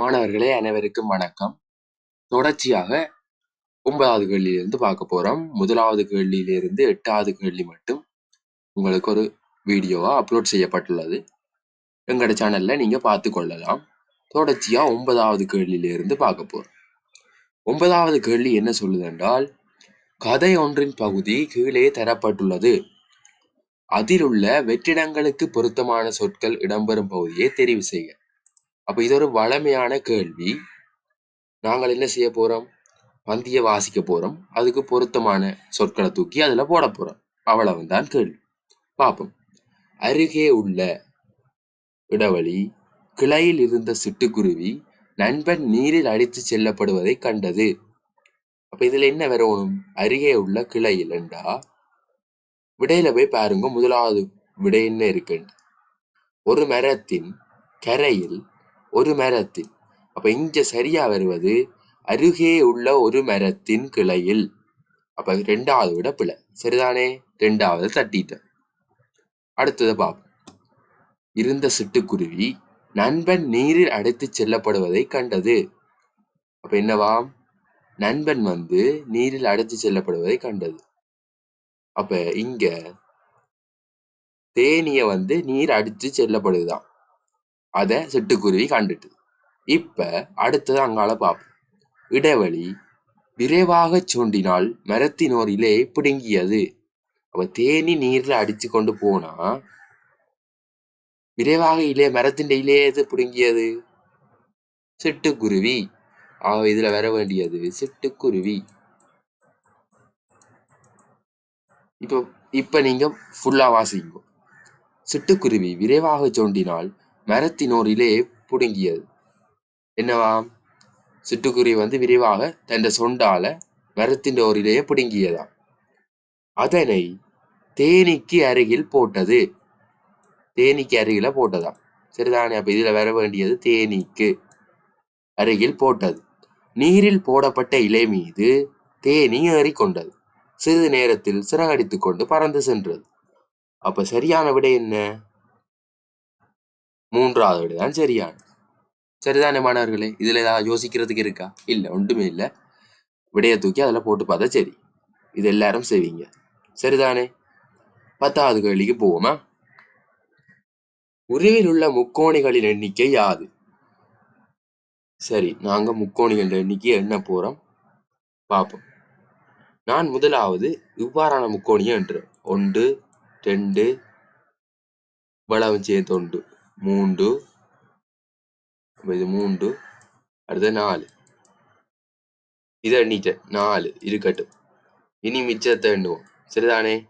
மாணவர்களே அனைவருக்கும் வணக்கம். தொடர்ச்சியாக ஒன்பதாவது கேள்வியிலிருந்து பார்க்க போகிறோம் முதலாவது கேள்வியிலிருந்து எட்டாவது கேள்வி மட்டும் உங்களுக்கு ஒரு வீடியோவா அப்லோட் செய்யப்பட்டுள்ளது. எங்களோட சேனல்ல நீங்கள் பார்த்து கொள்ளலாம். தொடர்ச்சியா ஒன்பதாவது கேள்வியிலிருந்து பார்க்க போகிறோம் ஒன்பதாவது கேள்வி என்ன சொல்லுதென்றால் கதை ஒன்றின் பகுதி கீழே தரப்பட்டுள்ளது. அதில் உள்ள வெற்றிடங்களுக்கு பொருத்தமான சொற்கள் இடம்பெறும் பகுதியை தெரிவு செய்ய அப்ப இது ஒரு வளமையான கேள்வி. நாங்கள் என்ன செய்ய போறோம்? பந்திய வாசிக்க போறோம். அதுக்கு பொருத்தமான சொற்களை தூக்கி அதுல போட போறோம். அவ்வளவுதான் கேள்வி. பார்ப்போம். அருகே உள்ள இடைவெளி கிளையில் இருந்த சிட்டுக்குருவி நண்பன் நீரில் அடித்து செல்லப்படுவதை கண்டது. அப்ப இதுல என்ன வரணும்? அருகே உள்ள கிளையில் என்றா விடையில போய் பாருங்க. முதலாவது விடை என்ன இருக்கு? ஒரு மரத்தின் கரையில் ஒரு மரத்தின் அப்ப இங்க சரியா வருவது அருகே உள்ள ஒரு மரத்தின் கிளையில். அப்ப ரெண்டாவது விட பிழை. சரிதானே? ரெண்டாவது தட்டிட்டேன். அடுத்ததை பார்ப்போம் இருந்த சிட்டுக்குருவி நண்பன் நீரில் அடைத்து செல்லப்படுவதை கண்டது. அப்ப என்னவாம்? நண்பன் வந்து நீரில் அடைத்து செல்லப்படுவதை கண்டது. அப்ப இங்க தேனிய வந்து நீர் அடித்து செல்லப்படுதுதான். அதை சிட்டுக்குருவி கண்டுட்டு இப்ப அடுத்தது அங்கால பார்ப்போம் இடைவெளி விரைவாக சூண்டினால் மரத்தினோர் இலே பிடுங்கியது. அப்ப தேனி நீர்ல அடிச்சு கொண்டு போனா விரைவாக இலே மரத்தின் இலையே எது பிடுங்கியது? சிட்டுக்குருவி. ஆக இதுல வர வேண்டியது சிட்டுக்குருவி. இப்போ இப்ப நீங்க ஃபுல்லா வாசிங்க. சிட்டுக்குருவி விரைவாக சோண்டினால் மரத்தினோரிலே பிடுங்கியது. புடுங்கியது என்னவாம் சிட்டுக்குருவி வந்து விரைவாக தன் சொண்டால மரத்தின் பிடுங்கியதாம். அதனை தேனிக்கு அருகில் போட்டது. தேனிக்கு அருகில போட்டதாம். சரிதானே? அப்ப இதுல வர வேண்டியது தேனீக்கு அருகில் போட்டது. நீரில் போடப்பட்ட இலை மீது தேனி ஏறிக்கொண்டது சிறிது நேரத்தில் சிறகடித்துக் கொண்டு பறந்து சென்றது. அப்ப சரியான விடை என்ன? மூன்றாவது விடைதான் சரியான. சரிதானே மாணவர்களே? இதுல ஏதாவது யோசிக்கிறதுக்கு இருக்கா? இல்ல ஒன்றுமே இல்ல. விடைய தூக்கி அதுல போட்டு பார்த்தா சரி. இது எல்லாரும் செய்வீங்க. சரிதானே? பத்தாவது கேள்விக்கு போவோமா? உருவில் உள்ள முக்கோணிகளின் எண்ணிக்கை யாது? சரி நாங்க முக்கோணிகள் எண்ணிக்கை என்ன போறோம் பார்ப்போம். நான் முதலாவது இவ்வாறான முக்கோணியம் என்று ஒன்று ரெண்டு இவ்வளவு சேர்ந்து ஒன்று. மூன்று இது மூன்று அடுத்து நாலு. இதை எண்ணிட்டேன். நாலு இருக்கட்டும். இனி மிச்சத்தை எண்ணுவோம். சரிதானே?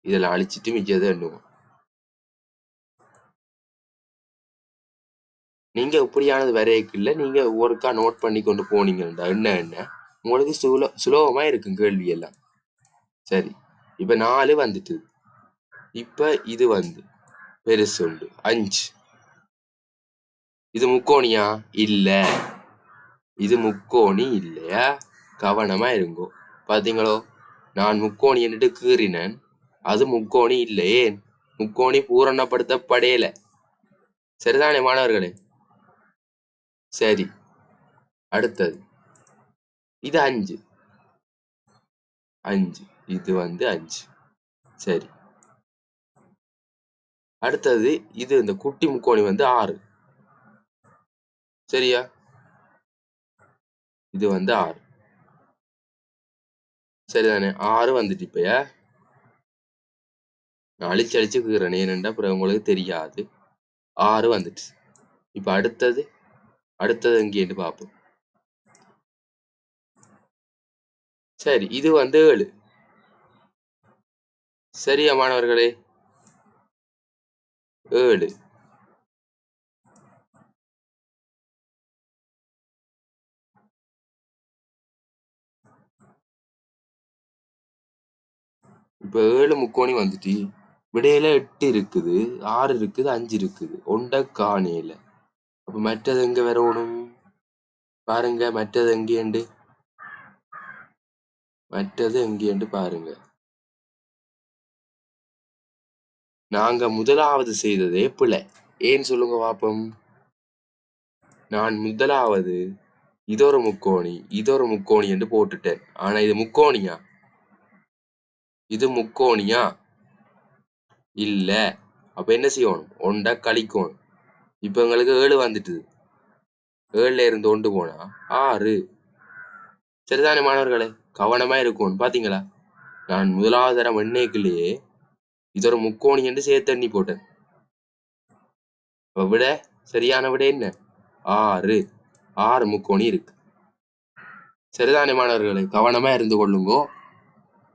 இதெல்லாம் அழிச்சிட்டு மிச்சத்தை எண்ணுவோம். நீங்க இப்படியானது வரையக்குள்ள நீங்க ஒருக்கா நோட் பண்ணி கொண்டு போனீங்கடா என்ன என்ன? உங்களுக்கு சுல சுலபமா இருக்கும் கேள்வி எல்லாம் சரி. இப்ப நாலு வந்துட்டு. இப்ப இது வந்து. பெருசு உண்டு. அஞ்சு. இது முக்கோணியா? இல்ல. இது முக்கோணி இல்லையா? கவனமா இருங்கோ. பாத்தீங்களோ? நான் முக்கோணி என்று கீறினேன். அது முக்கோணி இல்லையே. முக்கோணி பூரணப்படுத்தப்படையல சரிதானே மாணவர்களே? சரி. அடுத்தது. இது அஞ்சு. அஞ்சு. இது வந்து அஞ்சு. சரி. அடுத்தது இது இந்த குட்டி முக்கோணி வந்து ஆறு. சரியா? இது வந்து ஆறு. சரிதானே? ஆறு வந்துட்டு இப்பய நான் அழிச்சு அழிச்சுக்கிறேன் ஏனென்றா அப்புறம் உங்களுக்கு தெரியாது. ஆறு வந்துட்டு. இப்ப அடுத்தது? அடுத்தது எங்கேன்னு பார்ப்போம் சரி இது வந்து ஏழு. சரியா மாணவர்களே? ஏழு இப்ப ஏழு முக்கோணி வந்துட்டு விடையில எட்டு இருக்குது ஆறு இருக்குது அஞ்சு இருக்குது. ஒண்ட காணியில. அப்ப மற்றது எங்க வரணும்? பாருங்க மற்றது எங்கேண்டு மற்றது எங்கேண்டு பாருங்க. நாங்க முதலாவது செய்ததே பிழை. ஏன் சொல்லுங்க பாப்போம்? நான் முதலாவது இதொரு முக்கோணி இதொரு முக்கோணி என்று போட்டுட்டேன். ஆனா இது முக்கோணியா? இது முக்கோணியா? இல்ல. அப்ப என்ன செய்யணும்? ஒண்டா கழிக்கணும். இப்ப எங்களுக்கு ஏழு வந்துட்டுது. ஏழுல இருந்து ஒன்று போனா ஆறு. சரிதானே மாணவர்களே? கவனமா இருக்கும் பாத்தீங்களா? நான் முதலாவது தரம் எண்ணெய்க்குள்ளேயே இதொரு முக்கோணி என்று சேர்த்து எண்ணி போட்டேன். அப்ப விட சரியான விட என்ன? ஆறு. ஆறு முக்கோணி இருக்கு. சரிதானே மாணவர்களே? கவனமா இருந்து கொள்ளுங்கோ.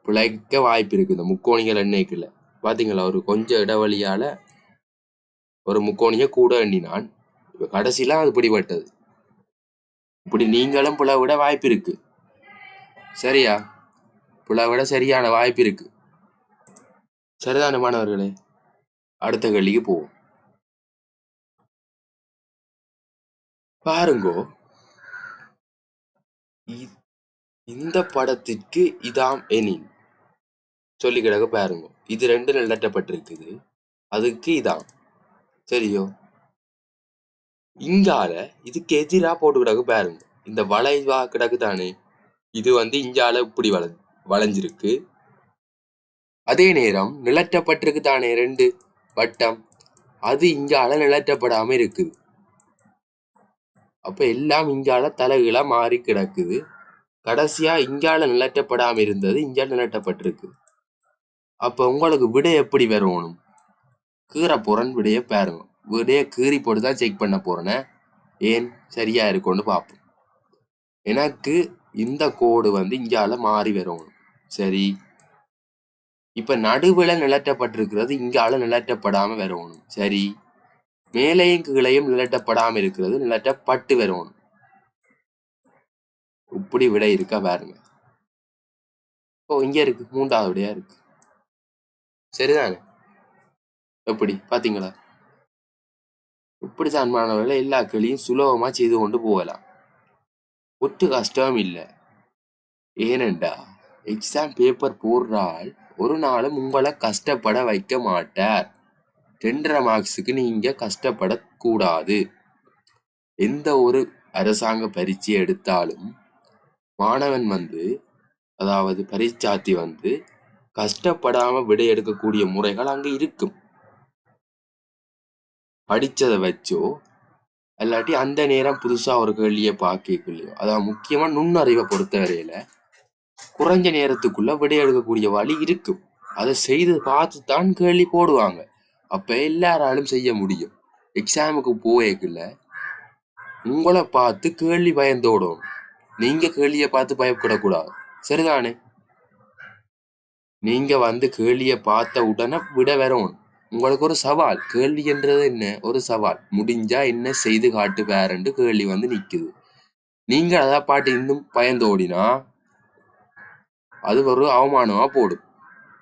பிழைக்க வாய்ப்பு இருக்கு இந்த முக்கோணிகள் எண்ணெய்க்குள்ள பாத்தீங்களா? ஒரு கொஞ்சம் இடைவெளியால ஒரு முக்கோணிய கூட எண்ணினான். இப்ப கடைசியில அது பிடிபட்டது. இப்படி நீங்களும் புலவிட வாய்ப்பு இருக்கு. சரியா? புலவிட சரியான வாய்ப்பு இருக்கு. சரிதான மாணவர்களே அடுத்த கேள்விக்கு போவோம். பாருங்கோ. இ- இந்த படத்திற்கு இதாம் எனின். சொல்லி கிடக்க பாருங்க. இது ரெண்டு நிலட்டப்பட்டிருக்குது அதுக்கு இதாம். சரியோ? இங்கால இதுக்கு எதிரா போட்டு கிடக்கு பாருங்க. இந்த வளைவா கிடக்கு தானே இது வந்து இங்கால இப்படி வள வளைஞ்சிருக்கு. அதே நேரம் நிலட்டப்பட்டிருக்கு தானே ரெண்டு வட்டம். அது இங்கால நிலட்டப்படாம இருக்குது. அப்ப எல்லாம் இங்கால தலைகீழா மாறி கிடக்குது. கடைசியா இங்கால நிலட்டப்படாம இருந்தது இங்கால நிலட்டப்பட்டிருக்கு அப்ப உங்களுக்கு விடை எப்படி வரணும்? கீற போறேன் விடைய பாருங்க. விடைய கீறி போட்டு தான் செக் பண்ண போறேன்னு ஏன்? சரியா இருக்கும்னு பார்ப்போம். எனக்கு இந்த கோடு வந்து இங்கால மாறி வரணும். சரி. இப்ப நடுவுல நிலட்டப்பட்டிருக்கிறது இங்கால நிலட்டப்படாம வரணும் சரி. மேலையும் கீழையும் நிலட்டப்படாம இருக்கிறது நிலட்டப்பட்டு வரணும் இப்படி விடை இருக்கா பாருங்க. ஓ இங்க இருக்கு. மூன்றாவது விடையா இருக்கு. சரிதானே? எப்படி? பாத்தீங்களா? இப்படி மாணவர்களை எல்லா கிளியும் சுலபமா செய்து கொண்டு போகலாம். ஒட்டு கஷ்டம் இல்லை. ஏனெண்டா எக்ஸாம் பேப்பர் போடுறால் ஒரு நாளும் உங்களை கஷ்டப்பட வைக்க மாட்டார். ரெண்டரை மார்க்ஸுக்கு நீங்கள் கஷ்டப்படக்கூடாது எந்த ஒரு அரசாங்க பரீட்சை எடுத்தாலும் மாணவன் வந்து அதாவது பரீட்சார்த்தி வந்து கஷ்டப்படாமல் விடை எடுக்கக்கூடிய முறைகள் அங்கே இருக்கும். படிச்சதை வச்சோ இல்லாட்டி அந்த நேரம் புதுசாக ஒரு கேள்வியை பார்க்கலையோ அதான் முக்கியமாக நுண்ணறிவை பொறுத்தவரையில குறைஞ்ச நேரத்துக்குள்ள விடை எடுக்கக்கூடிய வழி இருக்கும் அதை செய்து பார்த்து தான் கேள்வி போடுவாங்க. அப்ப எல்லாராலும் செய்ய முடியும். எக்ஸாமுக்கு போயக்குள்ள உங்களை பார்த்து கேள்வி பயந்தோடும். நீங்க கேள்வியை பார்த்து பயப்படக்கூடாது. சரிதானே? நீங்க வந்து கேள்வியை பார்த்த உடனே விட வரணும் உங்களுக்கு ஒரு சவால். கேள்வி என்றது என்ன? ஒரு சவால். முடிஞ்சா என்ன செய்து காட்டு வேறன்று கேள்வி வந்து நிக்குது. நீங்கள் அதை பாட்டு இன்னும் பயந்தோடினா அது ஒரு அவமானமா போடும்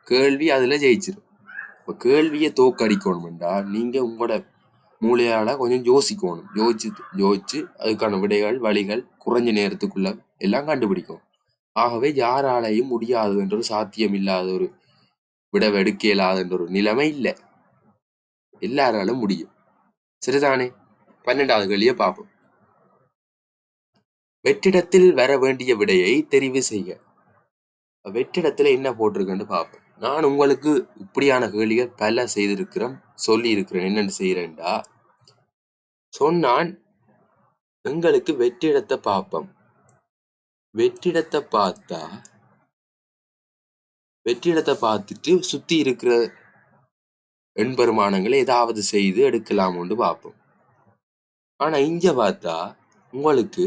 கேள்வி அதுல ஜெயிச்சிடும் இப்போ கேள்வியை தோக்கடிக்கணும்டா நீங்க உங்களோட மூளையால கொஞ்சம் யோசிக்கணும் யோசிச்சு யோசிச்சு அதுக்கான விடைகள் வழிகள் குறைஞ்ச நேரத்துக்குள்ள எல்லாம் கண்டுபிடிக்கும் ஆகவே யாராலையும் முடியாது என்ற ஒரு சாத்தியம் இல்லாத ஒரு விடவெடுக்க எடுக்க என்ற ஒரு நிலைமை இல்லை எல்லாராலும் முடியும் சரிதானே பன்னெண்டாவது கேள்வியை பார்ப்போம் வெற்றிடத்தில் வர வேண்டிய விடையை தெரிவு செய்ய வெற்றிடத்துல என்ன போட்டிருக்குன்னு பார்ப்போம். நான் உங்களுக்கு இப்படியான கேள்விகள் பல செய்திருக்கிறேன் சொல்லி இருக்கிறேன் என்னென்னு செய்யறேன்டா சொன்னான் எங்களுக்கு வெற்றிடத்தை பார்ப்போம். வெற்றிடத்தை பார்த்தா வெற்றிடத்தை பார்த்துட்டு சுத்தி இருக்கிற எண்பெருமானங்களை ஏதாவது செய்து எடுக்கலாம்னு பார்ப்போம். ஆனா இங்க பார்த்தா உங்களுக்கு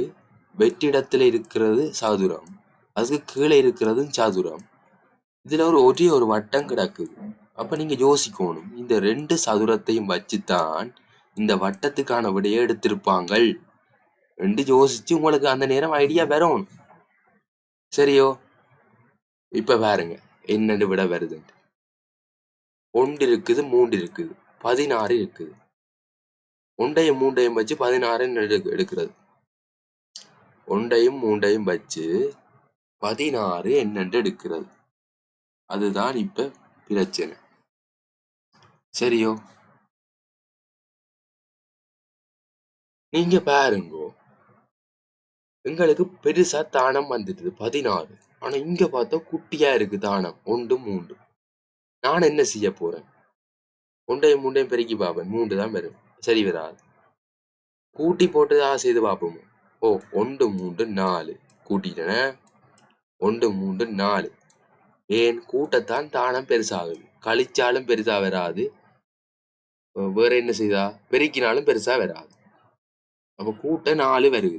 வெற்றிடத்துல இருக்கிறது சதுரம். அதுக்கு கீழே இருக்கிறது சதுரம். இதில் ஒரு ஒரே ஒரு வட்டம் கிடக்குது. அப்போ நீங்கள் யோசிக்கணும். இந்த ரெண்டு சதுரத்தையும் வச்சுதான் இந்த வட்டத்துக்கான விடையை எடுத்திருப்பாங்கள். ரெண்டு யோசிச்சு உங்களுக்கு அந்த நேரம் ஐடியா வரும். சரியோ? இப்போ பாருங்க. என்னென்னு விட வருது. ஒன்று இருக்குது மூன்று இருக்குது. பதினாறு இருக்குது. ஒன்றையும் மூண்டையும் வச்சு பதினாறு எடுக்கிறது. ஒன்றையும் மூண்டையும் வச்சு பதினாறு என்னென்று எடுக்கிறது. அதுதான் இப்ப பிரச்சனை. சரியோ? நீங்க பாருங்கோ. எங்களுக்கு பெருசா தானம் வந்துடுது பதினாறு. ஆனா இங்க பார்த்தா குட்டியா இருக்கு தானம் ஒன்று மூன்று. நான் என்ன செய்ய போறேன்? ஒன்றையும் மூண்டையும் பெருக்கி பார்ப்பேன் மூன்று தான் வரும். சரி வராது. கூட்டி போட்டு தான் செய்து பார்ப்போம்? ஓ ஒன்று மூன்று நாலு. கூட்டிட்டேனே? ஒன்று மூன்று நாலு. ஏன்? கூட்டத்தான் தானம் பெருசாகுது. கழிச்சாலும் பெருசா வராது. வேற என்ன செய்தா? பெருக்கினாலும் பெருசா வராது. அப்போ கூட்ட நாலு வருது.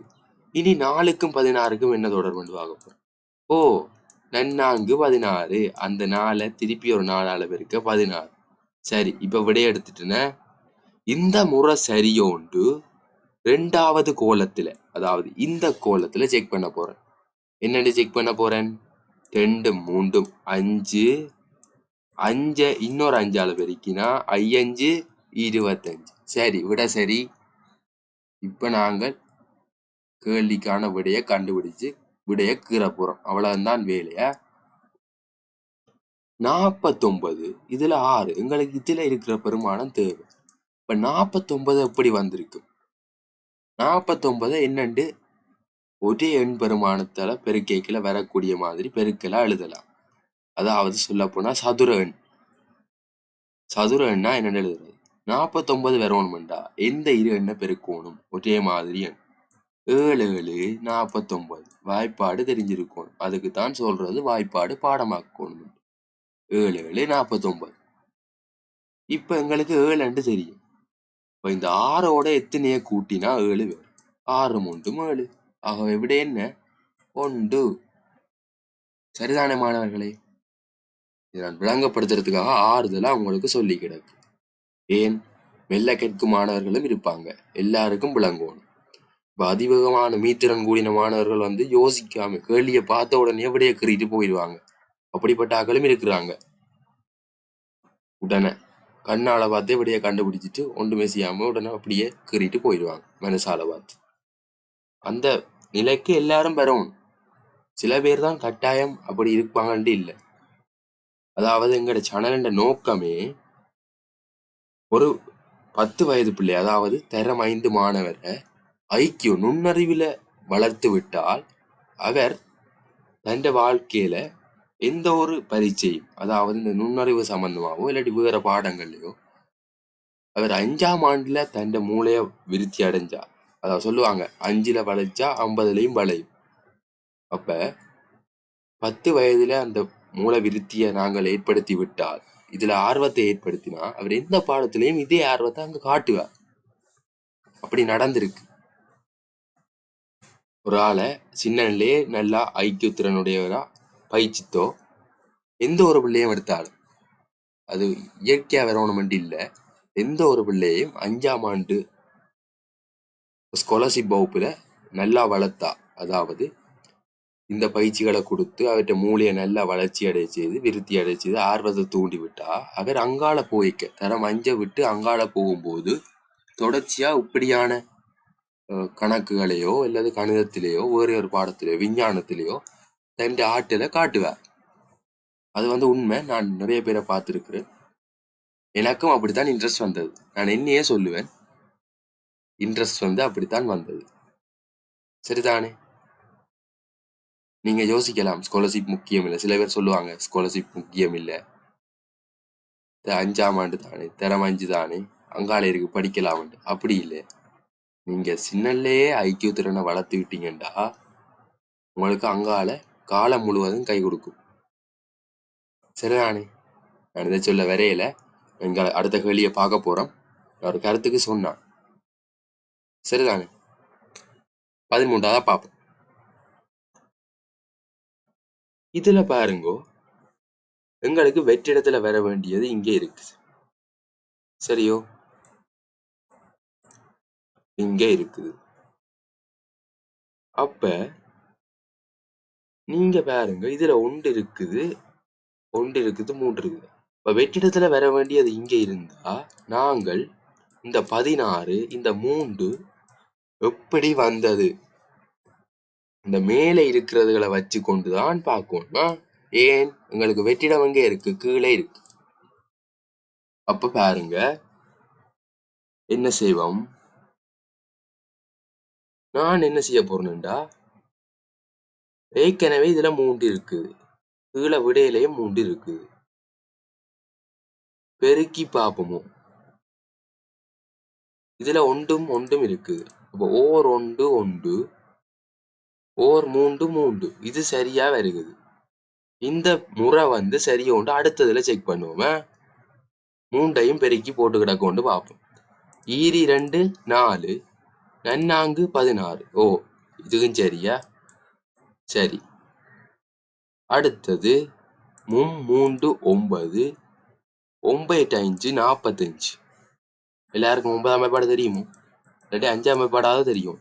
இனி நாலுக்கும் பதினாறுக்கும் என்ன தொடர்பு பார்க்க போறோம். ஓ நன்னான்கு பதினாறு. அந்த நாளை திருப்பி ஒரு நாலால பெருக்க பதினாறு. சரி இப்ப விடைய எடுத்துட்டேன. இந்த முறை சரியோண்டு ரெண்டாவது கோலத்துல அதாவது இந்த கோலத்துல செக் பண்ண போறேன். என்னன்னு செக் பண்ண போறேன்? ரெண்டு மூண்டும் அஞ்சு. அஞ்சு இன்னொரு அஞ்சால பெருக்கினா ஐயஞ்சு இருபத்தஞ்சு. சரி விட சரி. இப்ப நாங்கள் கேள்விக்கான விடையை கண்டுபிடிச்சு விடைய கீற போறோம். அவ்வளவுதான் வேலையை? நாற்பத்தொன்பது இதுல ஆறு. எங்களுக்கு இதுல இருக்கிற பெருமானம் தேவை. இப்ப நாற்பத்தொன்பது எப்படி வந்திருக்கு? நாற்பத்தொன்பது என்னண்டு? ஒரே எண் பெருமானத்தால பெருக்கைக்குல வரக்கூடிய மாதிரி பெருக்கலா எழுதலாம். அதாவது சொல்ல போனா சதுர எண். சதுர எண்ணா என்ன எழுதுறது? நாப்பத்தொன்பது வரணும்டா. எந்த இரு எண்ணை பெருக்கணும்? ஒரே மாதிரி எண். ஏழு ஏழு நாற்பத்தொன்பது வாய்ப்பாடு தெரிஞ்சிருக்கணும். அதுக்கு தான் சொல்றது வாய்ப்பாடு பாடமாக்கணும். ஏழு ஏழு நாற்பத்தொன்பது இப்ப எங்களுக்கு ஏழுண்டு தெரியும். இப்போ இந்த ஆறோட எத்தனைய கூட்டினா ஏழு வேறு ஆறு மூன்றும் ஏழு. ஆகவே விட என்ன? ஒன்று. சரிதான மாணவர்களே இதை நான் விளங்கப்படுத்துறதுக்காக ஆறுதலாக உங்களுக்கு சொல்லி கிடக்கு. ஏன்? மெல்ல கேட்கும் மாணவர்களும் இருப்பாங்க. எல்லாருக்கும் விளங்கணும் இப்போ அதிவேகமான மீத்திறன் கூடின மாணவர்கள் வந்து யோசிக்காம கேள்வியை பார்த்த உடனே அப்படியே கறிட்டு போயிடுவாங்க. அப்படிப்பட்ட ஆக்களும் இருக்கிறாங்க. உடனே கண்ணால பார்த்து இப்படியே கண்டுபிடிச்சிட்டு ஒன்றுமே செய்யாம உடனே அப்படியே கறிட்டு போயிடுவாங்க மனசால பார்த்து. அந்த நிலைக்கு எல்லாரும் வரணும் சில பேர் தான் கட்டாயம் அப்படி இருப்பாங்கன்ட்டு இல்லை. அதாவது எங்களோட சேனலின் நோக்கமே ஒரு பத்து வயது பிள்ளை அதாவது தரம் ஐந்து மாணவரை ஐக்கியம் நுண்ணறிவில் வளர்த்து விட்டால் அவர் தன் வாழ்க்கையில எந்த ஒரு பரீட்சையும் அதாவது இந்த நுண்ணறிவு சம்பந்தமாவோ இல்லாட்டி வேற பாடங்கள்லையோ அவர் அஞ்சாம் ஆண்டுல தன் மூளைய விருத்தி அடைஞ்சார். அதாவது சொல்லுவாங்க. அஞ்சுல வளைச்சா ஐம்பதுலேயும் வளையும். அப்ப பத்து வயதுல அந்த மூல விருத்தியை நாங்கள் ஏற்படுத்தி விட்டால் இதுல ஆர்வத்தை ஏற்படுத்தினா அவர் எந்த பாடத்திலையும் இதே ஆர்வத்தை அங்கே காட்டுவார். அப்படி நடந்திருக்கு. ஒரு ஆளை சின்னன்லயே நல்லா ஐக்கியத்திறனுடையவராக பயிற்சித்தோ எந்த ஒரு பிள்ளையும் எடுத்தாலும். அது இயற்கையா வரணுமெண்டு இல்லை எந்த ஒரு பிள்ளையும் அஞ்சாம் ஆண்டு ஸ்காலர்ஷிப் வகுப்பில் நல்லா வளர்த்தா அதாவது இந்த பயிற்சிகளை கொடுத்து அவர்கிட்ட மூளையை நல்லா வளர்ச்சி அடைய செய்து விருத்தி அடைய செய்து ஆர்வத்தை தூண்டி விட்டா அவர் அங்கால போய்க்க தரம் அஞ்ச விட்டு அங்கால போகும்போது தொடர்ச்சியாக இப்படியான கணக்குகளையோ அல்லது கணிதத்திலேயோ வேறு ஒரு பாடத்திலேயோ விஞ்ஞானத்திலேயோ தன் ஆட்டில காட்டுவார். அது வந்து உண்மை. நான் நிறைய பேரை பார்த்துருக்குறேன். எனக்கும் அப்படித்தான் இன்ட்ரெஸ்ட் வந்தது. நான் என்னையே சொல்லுவேன். இன்ட்ரெஸ்ட் வந்து அப்படித்தான் வந்தது. சரிதானே? நீங்க யோசிக்கலாம் ஸ்காலர்ஷிப் முக்கியம் இல்லை. சில பேர் சொல்லுவாங்க ஸ்காலர்ஷிப் முக்கியம் இல்லை. அஞ்சாம் ஆண்டு தானே திறம் அஞ்சு தானே அங்கால இருக்கு படிக்கலாம் அப்படி இல்லை. நீங்க சின்னல்லையே ஐக்கிய திறனை வளர்த்து விட்டீங்கண்டா உங்களுக்கு அங்கால காலம் முழுவதும் கை கொடுக்கும். சரிதானே? நான் இதை சொல்ல வரையில. எங்களை அடுத்த கேள்வியை பார்க்க போறோம். ஒரு கருத்துக்கு சொன்னான். சரிதானே? பதிமூன்றாவதா பார்ப்போம் இதுல பாருங்கோ எங்களுக்கு வெற்றிடத்துல வர வேண்டியது இங்கே இருக்குது. சரியோ? இங்கே இருக்குது. அப்ப நீங்க பாருங்க இதுல ஒன்று இருக்குது ஒன்று இருக்குது மூன்று இருக்குது. இப்ப வெற்றிடத்துல வர வேண்டியது இங்க இருந்தா நாங்கள் இந்த பதினாறு இந்த மூன்று எப்படி வந்தது? இந்த மேலே இருக்கிறதுகளை வச்சு கொண்டுதான் பார்க்கணும் ஏன்? உங்களுக்கு வெற்றிடம் எங்க இருக்கு? கீழே இருக்கு. அப்ப பாருங்க. என்ன செய்வோம்? நான் என்ன செய்ய போறேன்டா? ஏற்கனவே இதுல மூண்டு இருக்குது கீழே விடையிலேயே மூண்டு இருக்குது பெருக்கி பார்ப்போமோ? இதுல ஒன்றும் ஒன்றும் இருக்குது அப்போ ஓர் ஒன்று ஒன்று ஓர் மூன்று மூன்று. இது சரியா வருகுது. இந்த முறை வந்து சரியா உண்டு அடுத்ததுல செக் பண்ணுவோமே? மூண்டையும் பெருக்கி போட்டு கிடக்கொண்டு பார்ப்போம். ஈரி ரெண்டு நாலு நன்னாங்கு பதினாறு. ஓ இதுவும் சரியா? சரி. அடுத்தது மும் மூன்று ஒன்பது ஒன்பது அஞ்சு நாற்பத்தஞ்சு. எல்லாருக்கும் ஒன்பதாம் பாடு தெரியுமோ? இல்லாட்டி அஞ்சு மேம்பாடாவது தெரியும்.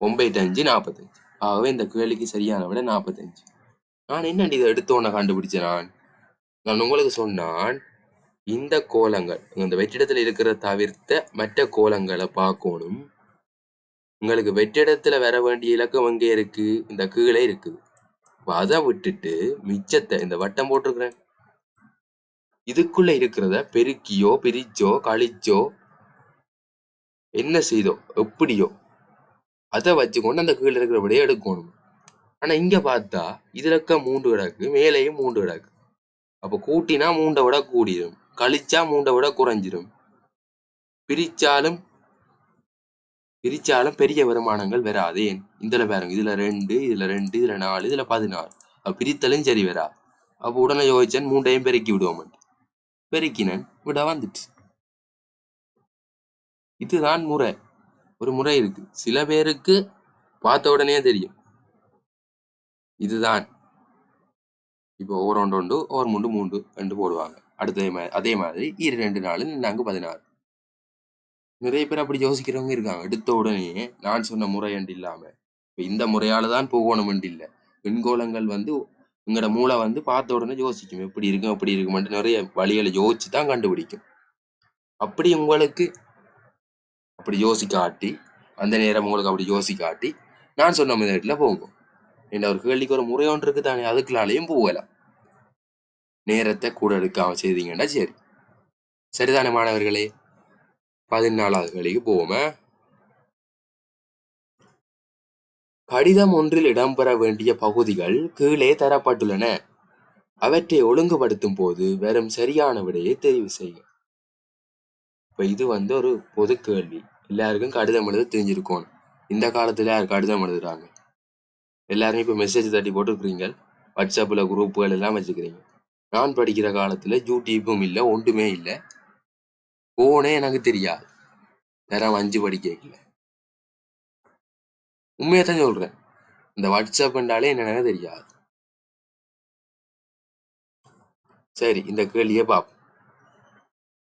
ஒன்பது அஞ்சு நாற்பத்தஞ்சு ஆகவே இந்த கேள்விக்கு சரியான விட நாற்பத்தஞ்சு நான் என்னடி இதை எடுத்தோன்ன கண்டுபிடிச்சேன் நான் நான் உங்களுக்கு சொன்னான் இந்த கோலங்கள் இந்த வெற்றிடத்துல இருக்கிற தவிர்த்த மற்ற கோலங்களை பார்க்கணும். உங்களுக்கு வெற்றிடத்துல வர வேண்டிய இலக்கம் எங்கே இருக்கு? இந்த கீழே இருக்குது. அதை விட்டுட்டு மிச்சத்தை இந்த வட்டம் போட்டிருக்கிறேன். இதுக்குள்ள இருக்கிறத பெருக்கியோ பிரிச்சோ கழிச்சோ என்ன செய்தோ எப்படியோ அதை வச்சுக்கொண்டு அந்த கீழே இருக்கிறபடியே எடுக்கணும். ஆனா இங்க பார்த்தா இதில் இருக்க மூன்று கிடக்கு மேலேயும் மூன்று கிடக்கு. அப்போ கூட்டினா மூண்டை விட கூடிரும் கழிச்சா மூண்டை விட குறைஞ்சிடும் பிரிச்சாலும் பிரிச்சாலும் பெரிய வருமானங்கள் வராது. ஏன்? இதில் பாருங்க இதுல ரெண்டு இதுல ரெண்டு இதுல நாலு இதுல பதினாறு. அப்ப பிரித்தலும் சரி வரா. அப்ப உடனே யோசிச்சேன் மூண்டையும் பெருக்கி விடுவோம் பெருக்கினேன் விட வந்துட்டு இதுதான் முறை. ஒரு முறை இருக்கு. சில பேருக்கு பார்த்த உடனே தெரியும். இதுதான். இப்போ ஓர் ஒன்று ஒன்று ஓர் மூன்று மூன்று ரெண்டு போடுவாங்க. அடுத்த மாதிரி அதே மாதிரி இரு ரெண்டு நாலு நான்கு பதினாறு. நிறைய பேர் அப்படி யோசிக்கிறவங்க இருக்காங்க. எடுத்த உடனே நான் சொன்ன முறை என்று இல்லாம. இப்ப இந்த முறையால தான் போகணும் என்று இல்லை. விண்கோளங்கள் வந்து எங்களோட மூளை வந்து பார்த்த உடனே யோசிக்கும். எப்படி இருக்கும் அப்படி இருக்குமென்ட்டு நிறைய வழிகளை யோசிச்சு தான் கண்டுபிடிக்கும். அப்படி உங்களுக்கு அப்படி யோசிக்காட்டி அந்த நேரம் உங்களுக்கு அப்படி யோசிக்காட்டி நான் சொன்ன மெத்தட்ல போகும். என்ன ஒரு கேள்விக்கு ஒரு முறை ஒன்று இருக்கு தானே அதுக்குள்ளாலையும் போகலாம். நேரத்தை கூட எடுக்காம செய்தீங்கன்னா சரி. சரிதானே மாணவர்களே? பதினாலாவது கேள்விக்கு போவோமே? கடிதம் ஒன்றில் இடம்பெற வேண்டிய பகுதிகள் கீழே தரப்பட்டுள்ளன. அவற்றை ஒழுங்குபடுத்தும் போது வெறும் சரியான விடையை தெரிவு செய்யும். இப்போ இது வந்து ஒரு பொது கேள்வி. எல்லாருக்கும் கடிதம் எழுத தெரிஞ்சிருக்கணும் இந்த காலத்துல யார் கடிதம் எழுதுறாங்க? எல்லாரும் இப்போ மெசேஜ் தட்டி போட்டுருக்கிறீங்க. வாட்ஸ்அப்ல குரூப்புகள் எல்லாம் வச்சுக்கிறீங்க. நான் படிக்கிற காலத்துல யூடியூப்பும் இல்லை ஒன்றுமே இல்லை. ஃபோனே எனக்கு தெரியாது. நேரம் அஞ்சு படிக்கல உண்மையை தான் சொல்றேன். இந்த வாட்ஸ்அப்ன்றாலே என்னென்ன தெரியாது. சரி இந்த கேள்வியை பார்ப்போம்.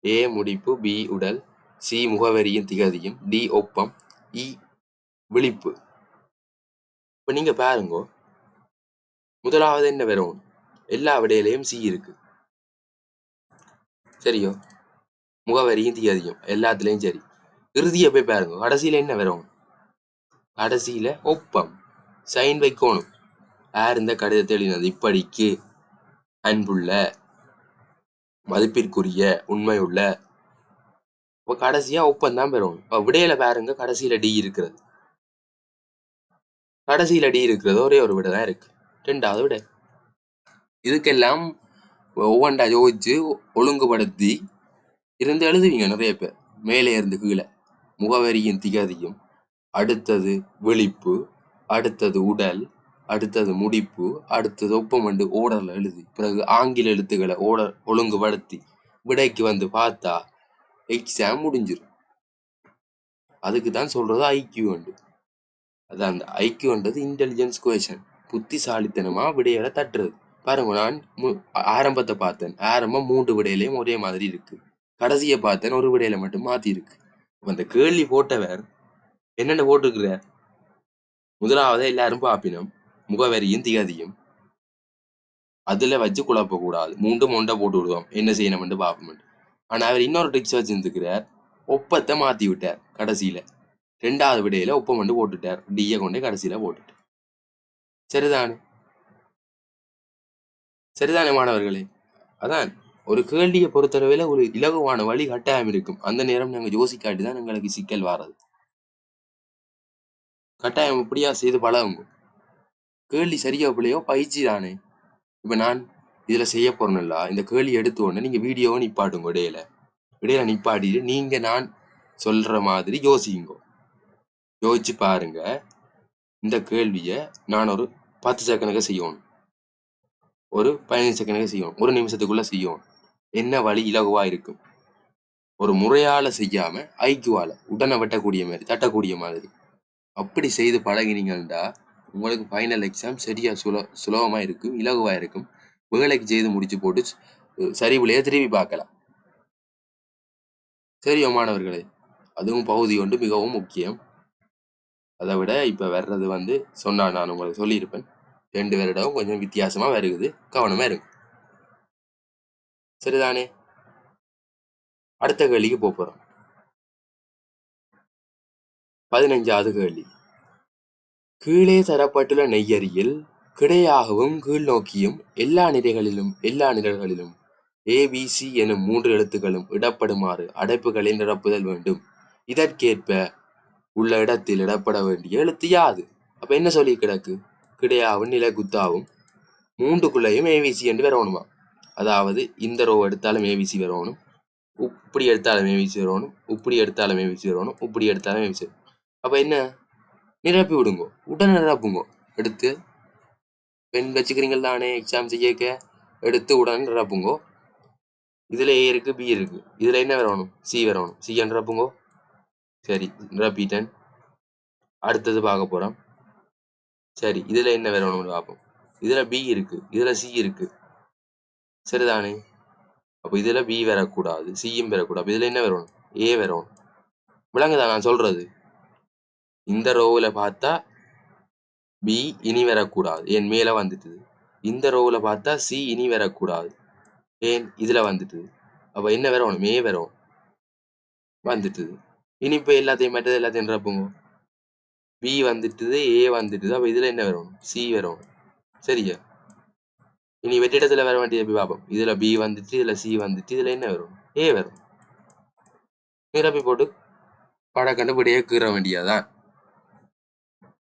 ஏ முடிப்பு பி உடல். சி முகவரியும் திகதியும் டி ஒப்பம் இ விழிப்பு. இப்போ நீங்க பாருங்க. முதலாவது என்ன வரும்? எல்லா விடையிலையும் சி இருக்கு. சரியோ? முகவரியும் திகதியும் எல்லாத்துலயும் சரி. இறுதியை போய் பாருங்க. கடைசியில என்ன வரும்? கடைசியில ஒப்பம். சைன் வைக்கணும். யார் இந்த கடிதத்தை எழுதினது? இப்படிக்கு. அன்புள்ள மதிப்பிற்குரிய உண்மையுள்ள இப்போ கடைசியா ஒப்பன் தான் பெறுவோம் இப்போ விடையில பாருங்க கடைசியில டி இருக்கிறது. கடைசியில டி இருக்கிறது ஒரே ஒரு விடை தான் இருக்கு. ரெண்டாவது விடை. இதுக்கெல்லாம் ஒவ்வொன்றா யோசிச்சு ஒழுங்குபடுத்தி இருந்து எழுதுவீங்க நிறைய பேர். மேலே இருந்து கீழே. முகவரியின் திகதியும். அடுத்தது விழிப்பு அடுத்தது உடல் அடுத்தது முடிப்பு அடுத்தது ஒப்பமண்டு ஓடர்ல எழுதி. பிறகு ஆங்கில எழுத்துக்களை ஓடர் ஒழுங்குபடுத்தி விடைக்கு வந்து பார்த்தா எக்ஸாம் முடிஞ்சிரும். அதுக்கு தான் சொல்றது ஐக்கியூண்டு அது அந்த ஐக்கியூன்றது இன்டெலிஜென்ஸ் கொஷன் புத்திசாலித்தனமா விடையில தட்டுறது. பாருங்க நான் ஆரம்பத்தை பார்த்தேன். ஆரம்பம் மூன்று விடையிலையும் ஒரே மாதிரி இருக்கு. கடைசியை பார்த்தேன் ஒரு விடையில மட்டும் மாத்தி இருக்கு. அந்த கேள்வி போட்டவர் என்னென்ன போட்டிருக்கிறார்? முதலாவது எல்லாரும் பாப்பினம் முகவரியும் திகதியும். அதுல வச்சு குழப்ப கூடாது மூண்டும் ஒன்றை போட்டு விடுவோம். என்ன செய்யணும்னு பார்ப்போம் ஆனா அவர் இன்னொரு ட்ரிக்ஸ் வச்சுருந்துக்கிறார் ஒப்பத்தை மாத்தி விட்டார் கடைசியில். ரெண்டாவது விடையில ஒப்பம் கொண்டு போட்டுட்டார். டியை கொண்டே கடைசியில போட்டுட்டார். சரிதானே? சரிதானே மாணவர்களே? அதான் ஒரு கேள்வியை பொறுத்தளவில் ஒரு இலகுவான வழி கட்டாயம் இருக்கும். அந்த நேரம் நாங்க யோசிக்காட்டி தான் எங்களுக்கு சிக்கல் வாரது. கட்டாயம் இப்படியா செய்து பழகுங்க? கேள்வி சரியா பிள்ளையோ பயிற்சி தானே இப்போ நான் இதுல செய்ய போறேன்ல இந்த கேள்வி எடுத்த உடனே நீங்க வீடியோவை நிப்பாட்டுங்க இடையில. இடையில நிப்பாட்டிட்டு நீங்க நான் சொல்ற மாதிரி யோசிங்க. யோசிச்சு பாருங்க. இந்த கேள்வியை நான் ஒரு பத்து செகண்டுக்கு செய்யணும். ஒரு பதினஞ்சு செகண்டுக்கு செய்யணும். ஒரு நிமிஷத்துக்குள்ள செய்யணும். என்ன வழி இலகுவா இருக்கும்? ஒரு முறையால செய்யாம ஐக்குவால உடனே வெட்டக்கூடிய மாதிரி தட்டக்கூடிய மாதிரி. அப்படி செய்து பழகினீங்கன்னா உங்களுக்கு ஃபைனல் எக்ஸாம் சரியா சுல சுலபமாக இருக்கும் இலகுவா இருக்கும். வேலைக்கு செய்து முடிச்சு போட்டு ஸ்- சரிவுலையே திரும்பி பார்க்கலாம். சரியோ மாணவர்களே அதுவும் பகுதி ஒன்று மிகவும் முக்கியம். அதை விட இப்போ வர்றது வந்து சொன்னா நான் உங்களுக்கு சொல்லியிருப்பேன். ரெண்டு வருடம் கொஞ்சம் வித்தியாசமா வருகுது கவனமா இருக்கும் சரிதானே? அடுத்த கேள்விக்கு போக போறோம். பதினஞ்சாவது கேள்வி. கீழே தரப்பட்டுள்ள நெய்யறியில் கிடையாகவும் கீழ் நோக்கியும் எல்லா நிலைகளிலும் எல்லா நிரல்களிலும் ஏபிசி எனும் மூன்று எழுத்துக்களும் இடப்படுமாறு அடைப்புகளை நிரப்புதல் வேண்டும். இதற்கேற்ப உள்ள இடத்தில் இடப்பட வேண்டிய எழுத்து யாது? அப்ப என்ன சொல்லி கிடக்கு? கிடையாவும் நிலகுத்தாவும் மூன்றுக்குள்ளேயும் ஏவிசி என்று வரணுமா அதாவது இந்த ரோ எடுத்தாலும் ஏவிசி வரணும் இப்படி எடுத்தாலும் ஏவிசி வரணும் இப்படி எடுத்தாலும் ஏவிசி வரணும் இப்படி எடுத்தாலும் ஏபிசி அப்ப என்ன? நிரப்பி விடுங்கோ. உடனே நிரப்புங்கோ. எடுத்து பெண் வச்சுக்கிறீங்கள் தானே எக்ஸாம் செய்யக்க? எடுத்து உடனே நிரப்புங்கோ. இதில் ஏ இருக்கு பி இருக்கு. இதில் என்ன வரணும்? சி வரணும். சி நிரப்புங்கோ. சரி நிரப்பிட்டேன். அடுத்தது பார்க்க போகிறோம் சரி இதில் என்ன வரணும்னு பார்ப்போம். இதில் பி இருக்கு இதில் சி இருக்கு. சரிதானே? அப்போ இதில் பி வரக்கூடாது சியும் வரக்கூடாது. இதில் என்ன வரணும்? ஏ வரணும். விளங்குதா நான் சொல்றது? இந்த ரோவில் பார்த்தா பி இனி வரக்கூடாது. ஏன் மேலே வந்துட்டுது. இந்த ரோவில் பார்த்தா சி இனி வரக்கூடாது. ஏன்? இதில் வந்துட்டுது. அப்போ என்ன வரணும்? மே வரும் வந்துட்டுது. இனி இப்போ எல்லாத்தையும் மட்டும் எல்லாத்தையும் நிரப்புங்க பி வந்துட்டுது ஏ வந்துட்டுது. அப்போ இதில் என்ன வரும் சி வரும் சரியா? இனி வெற்றிடத்தில் வர வேண்டியது எப்படி பார்ப்போம். இதில் பி வந்துட்டு இதில் சி வந்துட்டு இதில் என்ன வரும் ஏ வரும் நிரப்பி போட்டு படம் கண்டுபிடியே கீற வேண்டியதுதான்.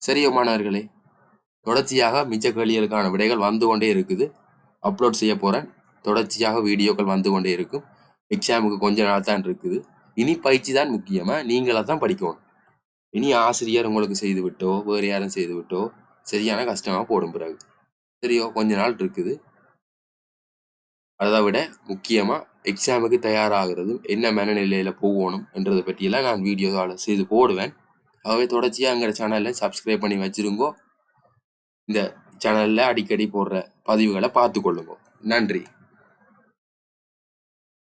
சரியோ மாணவர்களே. தொடர்ச்சியாக மிச்ச கேள்விகளுக்கான விடைகள் வந்து கொண்டே இருக்குது. அப்லோட் செய்ய போகிறேன் தொடர்ச்சியாக வீடியோக்கள் வந்து கொண்டே இருக்கும். எக்ஸாமுக்கு கொஞ்ச நாள் தான் இருக்குது. இனி பயிற்சி தான் முக்கியமாக நீங்களாக தான் படிக்கணும். இனி ஆசிரியர் உங்களுக்கு செய்து விட்டோ வேறு யாரும் செய்து விட்டோ சரியான கஷ்டமாக போடும் பிறகு. சரியோ? கொஞ்ச நாள் இருக்குது. அதை விட முக்கியமாக எக்ஸாமுக்கு தயாராகிறது என்ன மனநிலையில் போகணும் என்றதை பற்றியெல்லாம் நான் வீடியோவால் செய்து போடுவேன். ஆகவே தொடர்ச்சியாக எங்கள் சேனலை சப்ஸ்கிரைப் பண்ணி வச்சிருங்கோ. இந்த சேனல்ல அடிக்கடி போடுற பதிவுகளை பார்த்து கொள்ளுங்க நன்றி.